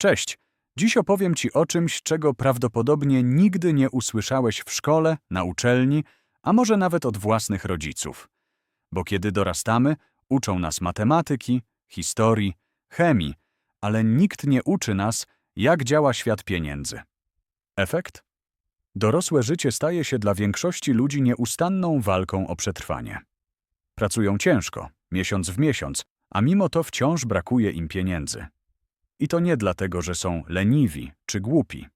Cześć! Dziś opowiem Ci o czymś, czego prawdopodobnie nigdy nie usłyszałeś w szkole, na uczelni, a może nawet od własnych rodziców. Bo kiedy dorastamy, uczą nas matematyki, historii, chemii, ale nikt nie uczy nas, jak działa świat pieniędzy. Efekt? Dorosłe życie staje się dla większości ludzi nieustanną walką o przetrwanie. Pracują ciężko, miesiąc w miesiąc, a mimo to wciąż brakuje im pieniędzy. I to nie dlatego, że są leniwi czy głupi.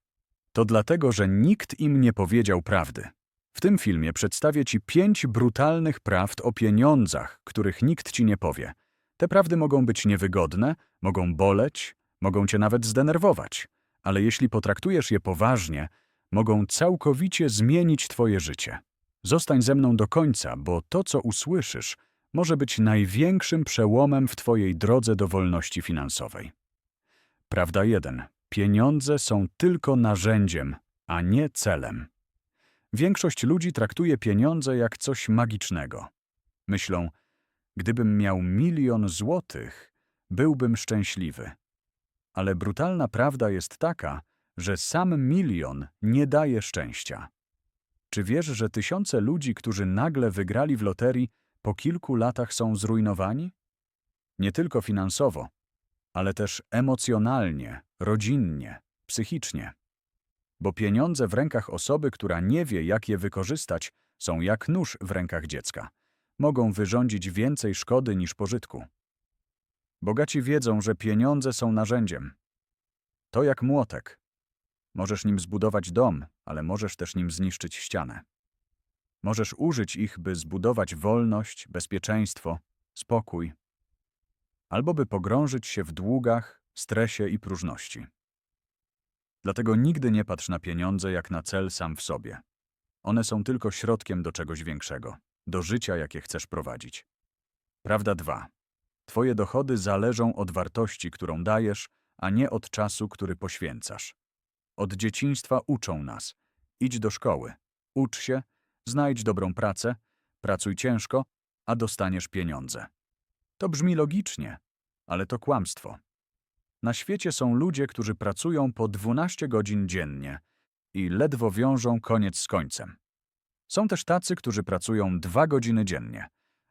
To dlatego, że nikt im nie powiedział prawdy. W tym filmie przedstawię Ci pięć brutalnych prawd o pieniądzach, których nikt Ci nie powie. Te prawdy mogą być niewygodne, mogą boleć, mogą Cię nawet zdenerwować, ale jeśli potraktujesz je poważnie, mogą całkowicie zmienić Twoje życie. Zostań ze mną do końca, bo to, co usłyszysz, może być największym przełomem w Twojej drodze do wolności finansowej. Prawda 1. Pieniądze są tylko narzędziem, a nie celem. Większość ludzi traktuje pieniądze jak coś magicznego. Myślą, gdybym miał milion złotych, byłbym szczęśliwy. Ale brutalna prawda jest taka, że sam milion nie daje szczęścia. Czy wiesz, że tysiące ludzi, którzy nagle wygrali w loterii, po kilku latach są zrujnowani? Nie tylko finansowo, ale też emocjonalnie, rodzinnie, psychicznie. Bo pieniądze w rękach osoby, która nie wie, jak je wykorzystać, są jak nóż w rękach dziecka. Mogą wyrządzić więcej szkody niż pożytku. Bogaci wiedzą, że pieniądze są narzędziem. To jak młotek. Możesz nim zbudować dom, ale możesz też nim zniszczyć ścianę. Możesz użyć ich, by zbudować wolność, bezpieczeństwo, spokój, albo by pogrążyć się w długach, stresie i próżności. Dlatego nigdy nie patrz na pieniądze jak na cel sam w sobie. One są tylko środkiem do czegoś większego, do życia, jakie chcesz prowadzić. Prawda 2. Twoje dochody zależą od wartości, którą dajesz, a nie od czasu, który poświęcasz. Od dzieciństwa uczą nas. Idź do szkoły, ucz się, znajdź dobrą pracę, pracuj ciężko, a dostaniesz pieniądze. To brzmi logicznie, ale to kłamstwo. Na świecie są ludzie, którzy pracują po 12 godzin dziennie i ledwo wiążą koniec z końcem. Są też tacy, którzy pracują 2 godziny dziennie,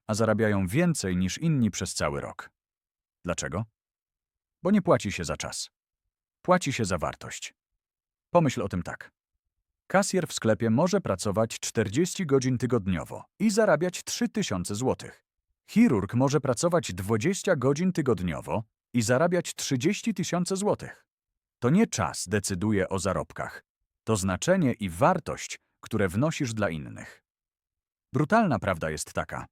a zarabiają więcej niż inni przez cały rok. Dlaczego? Bo nie płaci się za czas. Płaci się za wartość. Pomyśl o tym tak. Kasjer w sklepie może pracować 40 godzin tygodniowo i zarabiać 3000 złotych. Chirurg może pracować 20 godzin tygodniowo i zarabiać 30 tysięcy złotych. To nie czas decyduje o zarobkach. To znaczenie i wartość, które wnosisz dla innych. Brutalna prawda jest taka.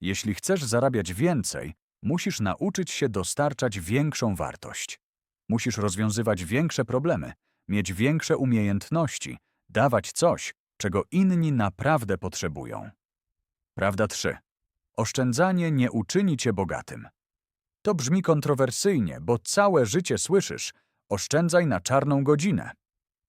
Jeśli chcesz zarabiać więcej, musisz nauczyć się dostarczać większą wartość. Musisz rozwiązywać większe problemy, mieć większe umiejętności, dawać coś, czego inni naprawdę potrzebują. Prawda 3. Oszczędzanie nie uczyni cię bogatym. To brzmi kontrowersyjnie, bo całe życie słyszysz oszczędzaj na czarną godzinę.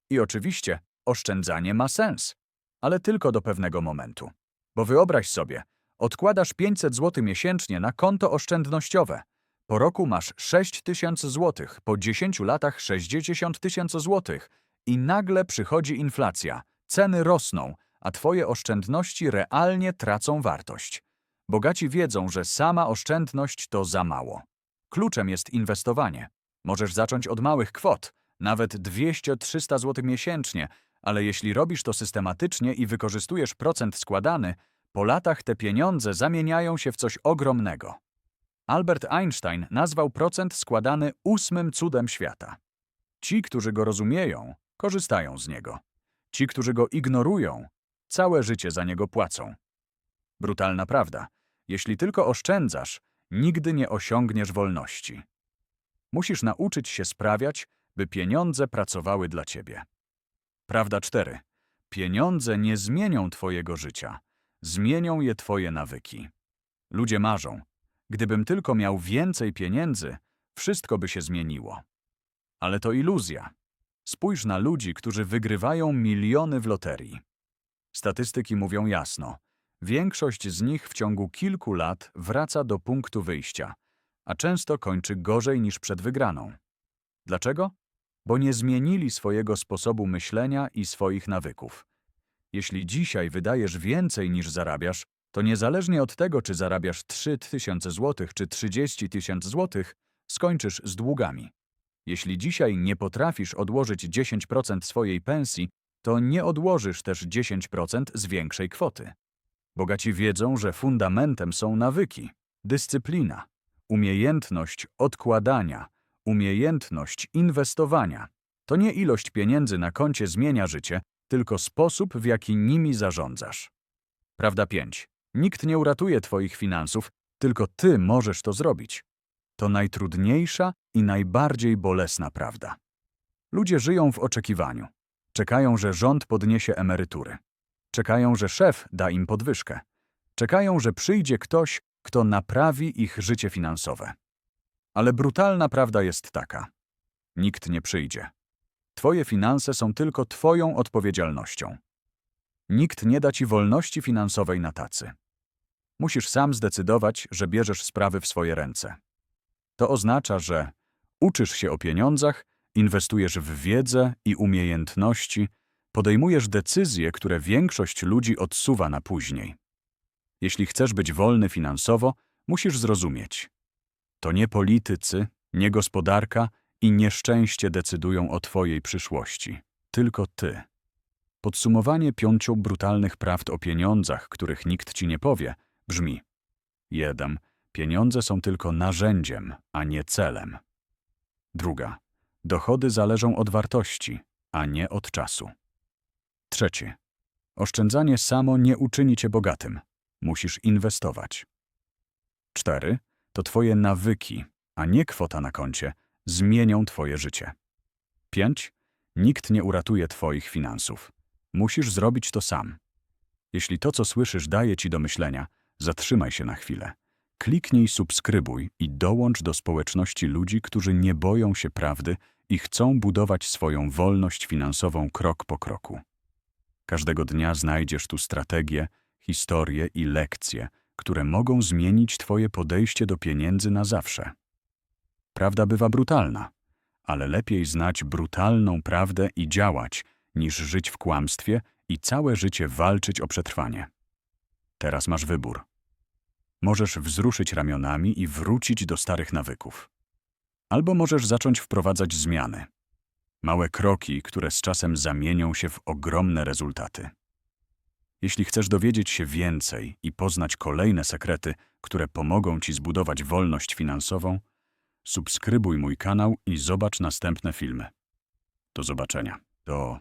I oczywiście oszczędzanie ma sens, ale tylko do pewnego momentu. Bo wyobraź sobie, odkładasz 500 zł miesięcznie na konto oszczędnościowe. Po roku masz 6 tysięcy złotych, po 10 latach 60 tysięcy złotych i nagle przychodzi inflacja, ceny rosną, a twoje oszczędności realnie tracą wartość. Bogaci wiedzą, że sama oszczędność to za mało. Kluczem jest inwestowanie. Możesz zacząć od małych kwot, nawet 200-300 zł miesięcznie, ale jeśli robisz to systematycznie i wykorzystujesz procent składany, po latach te pieniądze zamieniają się w coś ogromnego. Albert Einstein nazwał procent składany ósmym cudem świata. Ci, którzy go rozumieją, korzystają z niego. Ci, którzy go ignorują, całe życie za niego płacą. Brutalna prawda. Jeśli tylko oszczędzasz, nigdy nie osiągniesz wolności. Musisz nauczyć się sprawiać, by pieniądze pracowały dla ciebie. Prawda 4. Pieniądze nie zmienią twojego życia. Zmienią je twoje nawyki. Ludzie marzą. Gdybym tylko miał więcej pieniędzy, wszystko by się zmieniło. Ale to iluzja. Spójrz na ludzi, którzy wygrywają miliony w loterii. Statystyki mówią jasno. Większość z nich w ciągu kilku lat wraca do punktu wyjścia, a często kończy gorzej niż przed wygraną. Dlaczego? bo nie zmienili swojego sposobu myślenia i swoich nawyków. Jeśli dzisiaj wydajesz więcej niż zarabiasz, to niezależnie od tego, czy zarabiasz 3 tysiące złotych czy 30 tysięcy złotych, skończysz z długami. Jeśli dzisiaj nie potrafisz odłożyć 10% swojej pensji, to nie odłożysz też 10% z większej kwoty. Bogaci wiedzą, że fundamentem są nawyki, dyscyplina, umiejętność odkładania, umiejętność inwestowania. To nie ilość pieniędzy na koncie zmienia życie, tylko sposób, w jaki nimi zarządzasz. Prawda 5. Nikt nie uratuje Twoich finansów, tylko Ty możesz to zrobić. To najtrudniejsza i najbardziej bolesna prawda. Ludzie żyją w oczekiwaniu. Czekają, że rząd podniesie emerytury. Czekają, że szef da im podwyżkę. Czekają, że przyjdzie ktoś, kto naprawi ich życie finansowe. Ale brutalna prawda jest taka. Nikt nie przyjdzie. Twoje finanse są tylko Twoją odpowiedzialnością. Nikt nie da Ci wolności finansowej na tacy. Musisz sam zdecydować, że bierzesz sprawy w swoje ręce. To oznacza, że uczysz się o pieniądzach, inwestujesz w wiedzę i umiejętności, podejmujesz decyzje, które większość ludzi odsuwa na później. Jeśli chcesz być wolny finansowo, musisz zrozumieć. To nie politycy, nie gospodarka i nieszczęście decydują o Twojej przyszłości. Tylko Ty. Podsumowanie pięciu brutalnych prawd o pieniądzach, których nikt Ci nie powie, brzmi 1. Pieniądze są tylko narzędziem, a nie celem. Druga. Dochody zależą od wartości, a nie od czasu. Trzecie. Oszczędzanie samo nie uczyni cię bogatym. Musisz inwestować. Cztery. To twoje nawyki, a nie kwota na koncie, zmienią twoje życie. Pięć. Nikt nie uratuje twoich finansów. Musisz zrobić to sam. Jeśli to, co słyszysz, daje ci do myślenia, zatrzymaj się na chwilę. Kliknij subskrybuj i dołącz do społeczności ludzi, którzy nie boją się prawdy i chcą budować swoją wolność finansową krok po kroku. Każdego dnia znajdziesz tu strategie, historie i lekcje, które mogą zmienić Twoje podejście do pieniędzy na zawsze. Prawda bywa brutalna, ale lepiej znać brutalną prawdę i działać, niż żyć w kłamstwie i całe życie walczyć o przetrwanie. Teraz masz wybór. Możesz wzruszyć ramionami i wrócić do starych nawyków. Albo możesz zacząć wprowadzać zmiany. Małe kroki, które z czasem zamienią się w ogromne rezultaty. Jeśli chcesz dowiedzieć się więcej i poznać kolejne sekrety, które pomogą Ci zbudować wolność finansową, subskrybuj mój kanał i zobacz następne filmy. Do zobaczenia. Do